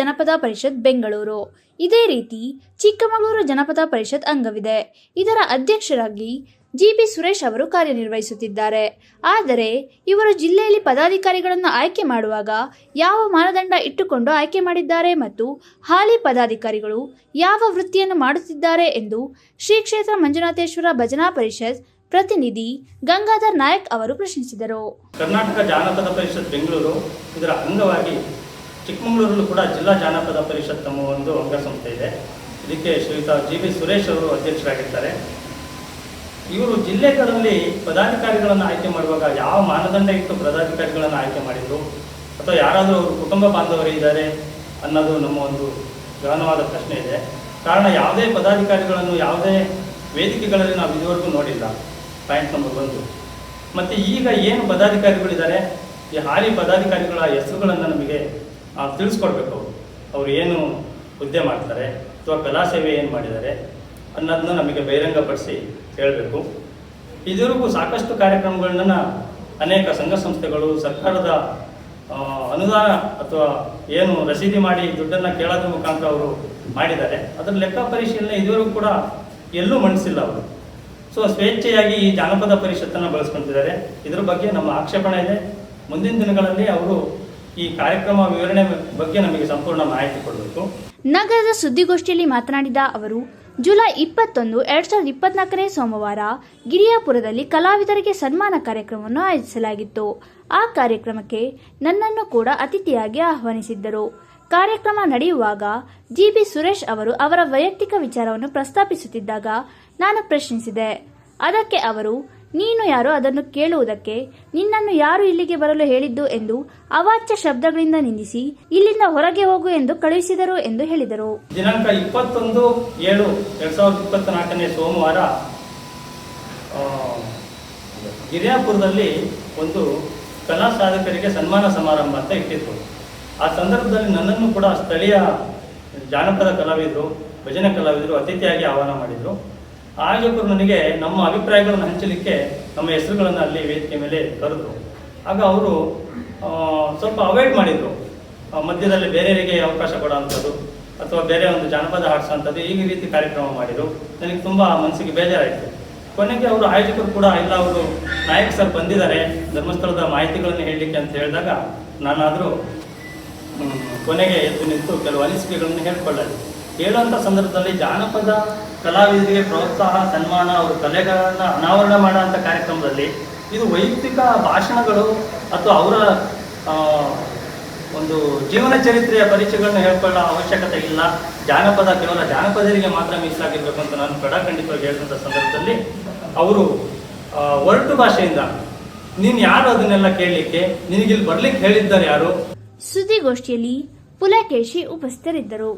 ಜನಪದ ಪರಿಷತ್ ಬೆಂಗಳೂರು. ಇದೇ ರೀತಿ ಚಿಕ್ಕಮಗಳೂರು ಜನಪದ ಪರಿಷತ್ ಅಂಗವಿದೆ. ಇದರ ಅಧ್ಯಕ್ಷರಾಗಿ ಜಿಬಿ ಸುರೇಶ್ ಅವರು ಕಾರ್ಯನಿರ್ವಹಿಸುತ್ತಿದ್ದಾರೆ. ಆದರೆ ಇವರು ಜಿಲ್ಲೆಯಲ್ಲಿ ಪದಾಧಿಕಾರಿಗಳನ್ನು ಆಯ್ಕೆ ಮಾಡುವಾಗ ಯಾವ ಮಾನದಂಡ ಇಟ್ಟುಕೊಂಡು ಆಯ್ಕೆ ಮಾಡಿದ್ದಾರೆ ಮತ್ತು ಹಾಲಿ ಪದಾಧಿಕಾರಿಗಳು ಯಾವ ವೃತ್ತಿಯನ್ನು ಮಾಡುತ್ತಿದ್ದಾರೆ ಎಂದು ಶ್ರೀ ಕ್ಷೇತ್ರ ಮಂಜುನಾಥೇಶ್ವರ ಭಜನಾ ಪರಿಷತ್ ಪ್ರತಿನಿಧಿ ಗಂಗಾಧರ್ ನಾಯಕ್ ಅವರು ಪ್ರಶ್ನಿಸಿದರು. ಕರ್ನಾಟಕ ಜಾನಪದ ಪರಿಷತ್ ಬೆಂಗಳೂರು ಇದರ ಅಂಗವಾಗಿ ಚಿಕ್ಕಮಗಳೂರಲ್ಲೂ ಕೂಡ ಜಿಲ್ಲಾ ಜಾನಪದ ಪರಿಷತ್ ನಮ್ಮ ಒಂದು ಅಂಗಸಂಸ್ಥೆ ಇದೆ. ಇದಕ್ಕೆ ಶ್ರೀಯುತ ಜಿ ಬಿ ಸುರೇಶ್ ಅವರು ಅಧ್ಯಕ್ಷರಾಗಿರ್ತಾರೆ. ಇವರು ಜಿಲ್ಲೆಗಳಲ್ಲಿ ಪದಾಧಿಕಾರಿಗಳನ್ನು ಆಯ್ಕೆ ಮಾಡುವಾಗ ಯಾವ ಮಾನದಂಡ ಇಟ್ಟು ಪದಾಧಿಕಾರಿಗಳನ್ನು ಆಯ್ಕೆ ಮಾಡಿದರು? ಅಥವಾ ಯಾರಾದರೂ ಅವರು ಕುಟುಂಬ ಬಾಂಧವರು ಇದ್ದಾರೆ ಅನ್ನೋದು ನಮ್ಮ ಒಂದು ಗಹನವಾದ ಪ್ರಶ್ನೆ ಇದೆ. ಕಾರಣ ಯಾವುದೇ ಪದಾಧಿಕಾರಿಗಳನ್ನು ಯಾವುದೇ ವೇದಿಕೆಗಳಲ್ಲಿ ನಾವು ಇದುವರೆಗೂ ನೋಡಿಲ್ಲ. ಪಾಯಿಂಟ್ ನಂಬರ್ ಒಂದು. ಮತ್ತು ಈಗ ಏನು ಪದಾಧಿಕಾರಿಗಳಿದ್ದಾರೆ? ಈ ಹಾಲಿ ಪದಾಧಿಕಾರಿಗಳ ಹೆಸರುಗಳನ್ನು ನಮಗೆ ತಿಳಿಸ್ಕೊಡ್ಬೇಕು ಅವರು. ಅವರು ಏನು ಹುದ್ದೆ ಮಾಡ್ತಾರೆ ಅಥವಾ ಕಲಾ ಸೇವೆ ಏನು ಮಾಡಿದ್ದಾರೆ ಅನ್ನೋದನ್ನ ನಮಗೆ ಬಹಿರಂಗಪಡಿಸಿ ಹೇಳಬೇಕು. ಇದುವರೆಗೂ ಸಾಕಷ್ಟು ಕಾರ್ಯಕ್ರಮಗಳನ್ನ ಅನೇಕ ಸಂಘ ಸಂಸ್ಥೆಗಳು, ಸರ್ಕಾರದ ಅನುದಾನ ಅಥವಾ ಏನು ರಸೀದಿ ಮಾಡಿ ದುಡ್ಡನ್ನು ಕೇಳೋದ್ರ ಮುಖಾಂತರ ಅವರು ಮಾಡಿದ್ದಾರೆ. ಅದರ ಲೆಕ್ಕ ಪರಿಶೀಲನೆ ಇದುವರೆಗೂ ಕೂಡ ಎಲ್ಲೂ ಮಂಡಿಸಿಲ್ಲ ಅವರು. ಸೊ ಸ್ವೇಚ್ಛೆಯಾಗಿ ಈ ಜಾನಪದ ಪರಿಷತ್ತನ್ನು ಬಳಸ್ಕೊಂತಿದ್ದಾರೆ. ಇದರ ಬಗ್ಗೆ ನಮ್ಮ ಆಕ್ಷೇಪಣೆ ಇದೆ. ಮುಂದಿನ ದಿನಗಳಲ್ಲಿ ಅವರು ಈ ಕಾರ್ಯಕ್ರಮ ವಿವರಣೆ ಬಗ್ಗೆ ನಮಗೆ ಸಂಪೂರ್ಣ ಮಾಹಿತಿ ಕೊಡಬೇಕು. ನಗರದ ಸುದ್ದಿಗೋಷ್ಠಿಯಲ್ಲಿ ಮಾತನಾಡಿದ ಅವರು, ಜುಲೈ ಇಪ್ಪತ್ತೊಂದು, ಎರಡ್ ಸಾವಿರದ ಇಪ್ಪತ್ನಾಲ್ಕನೇ ಸೋಮವಾರ ಗಿರಿಯಾಪುರದಲ್ಲಿ ಕಲಾವಿದರಿಗೆ ಸನ್ಮಾನ ಕಾರ್ಯಕ್ರಮವನ್ನು ಆಯೋಜಿಸಲಾಗಿತ್ತು. ಆ ಕಾರ್ಯಕ್ರಮಕ್ಕೆ ನನ್ನನ್ನು ಕೂಡ ಅತಿಥಿಯಾಗಿ ಆಹ್ವಾನಿಸಿದ್ದರು. ಕಾರ್ಯಕ್ರಮ ನಡೆಯುವಾಗ ಜಿಬಿ ಸುರೇಶ್ ಅವರು ಅವರ ವೈಯಕ್ತಿಕ ವಿಚಾರವನ್ನು ಪ್ರಸ್ತಾಪಿಸುತ್ತಿದ್ದಾಗ ನಾನು ಪ್ರಶ್ನಿಸಿದೆ. ಅದಕ್ಕೆ ಅವರು ನೀನು ಯಾರು ಅದನ್ನು ಕೇಳುವುದಕ್ಕೆ ನಿನ್ನನ್ನು ಯಾರು ಇಲ್ಲಿಗೆ ಬರಲು ಹೇಳಿದ್ದು ಎಂದು ಅವಾಚ್ಯ ಶಬ್ದಗಳಿಂದ ನಿಂದಿಸಿ ಇಲ್ಲಿಂದ ಹೊರಗೆ ಹೋಗು ಎಂದು ಕಳುಹಿಸಿದರು ಎಂದು ಹೇಳಿದರು. ದಿನಾಂಕ ಇಪ್ಪತ್ತೊಂದು ಏಳು ಎರಡು ಸಾವಿರದ ಇಪ್ಪತ್ತ್ನಾಲ್ಕನೇ ಸೋಮವಾರ ಗಿರಿಯಾಪುರದಲ್ಲಿ ಒಂದು ಕಲಾ ಸಾಧಕರಿಗೆ ಸನ್ಮಾನ ಸಮಾರಂಭ ಅಂತ ಇಟ್ಟಿತ್ತು ಆ ಸಂದರ್ಭದಲ್ಲಿ ನನ್ನನ್ನು ಕೂಡ ಸ್ಥಳೀಯ ಜಾನಪದ ಕಲಾವಿದರು, ಭಜನೆ ಕಲಾವಿದರು, ಅತಿಥಿಯಾಗಿ ಆಹ್ವಾನ ಮಾಡಿದರು. ಆಯೋಜಕರು ನನಗೆ ನಮ್ಮ ಅಭಿಪ್ರಾಯಗಳನ್ನು ಹಂಚಲಿಕ್ಕೆ ನಮ್ಮ ಹೆಸರುಗಳನ್ನು ಅಲ್ಲಿ ವೇದಿಕೆ ಮೇಲೆ ಕರೆದ್ರು. ಆಗ ಅವರು ಸ್ವಲ್ಪ ಅವಾಯ್ಡ್ ಮಾಡಿದರು. ಮಧ್ಯದಲ್ಲಿ ಬೇರೆಯವರಿಗೆ ಅವಕಾಶ ಕೊಡೋವಂಥದ್ದು ಅಥವಾ ಬೇರೆ ಒಂದು ಜಾನಪದ ಹಾಡ್ಸೋಂಥದ್ದು ಈ ರೀತಿ ಕಾರ್ಯಕ್ರಮ ಮಾಡಿದರು. ನನಗೆ ತುಂಬ ಮನಸ್ಸಿಗೆ ಬೇಜಾರಾಯಿತು. ಕೊನೆಗೆ ಅವರು ಆಯೋಜಕರು ಕೂಡ ಇಲ್ಲ, ಅವರು ನಾಯಕ್ ಸರ್ ಬಂದಿದ್ದಾರೆ, ಧರ್ಮಸ್ಥಳದ ಮಾಹಿತಿಗಳನ್ನು ಹೇಳಲಿಕ್ಕೆ ಅಂತ ಹೇಳಿದಾಗ ನಾನಾದರೂ ಕೊನೆಗೆ ಎದ್ದು ನಿಂತು ಕೆಲವು ಅನಿಸಿಕೆಗಳನ್ನು ಹೇಳ್ಕೊಳ್ಳೋದು ಹೇಳುವಂಥ ಸಂದರ್ಭದಲ್ಲಿ ಜಾನಪದ ಕಲಾವಿದರಿಗೆ ಪ್ರೋತ್ಸಾಹ, ಸನ್ಮಾನ, ಅವ್ರ ಕಲೆಗಳನ್ನು ಅನಾವರಣ ಮಾಡುವಂಥ ಕಾರ್ಯಕ್ರಮದಲ್ಲಿ ಇದು ವೈಯಕ್ತಿಕ ಭಾಷಣಗಳು ಅಥವಾ ಅವರ ಒಂದು ಜೀವನ ಚರಿತ್ರೆಯ ಪರಿಚಯಗಳನ್ನು ಹೇಳ್ಕೊಳ್ಳೋ ಅವಶ್ಯಕತೆ ಇಲ್ಲ. ಜಾನಪದ ಕೇವಲ ಜಾನಪದರಿಗೆ ಮಾತ್ರ ಮೀಸಲಾಗಿರ್ಬೇಕು ಅಂತ ನಾನು ಕಡಾಖಂಡಿತವಾಗಿ ಹೇಳಿದಂಥ ಸಂದರ್ಭದಲ್ಲಿ ಅವರು ಒರಟು ಭಾಷೆಯಿಂದ ನೀನು ಯಾರು ಅದನ್ನೆಲ್ಲ ಕೇಳಲಿಕ್ಕೆ? ನಿನಗಿಲ್ಲಿ ಬರ್ಲಿಕ್ಕೆ ಹೇಳಿದ್ದಾರೆ ಯಾರು? ಸುದ್ದಿಗೋಷ್ಠಿಯಲ್ಲಿ ಪುಲಕೇಶಿ ಉಪಸ್ಥಿತರಿದ್ದರು.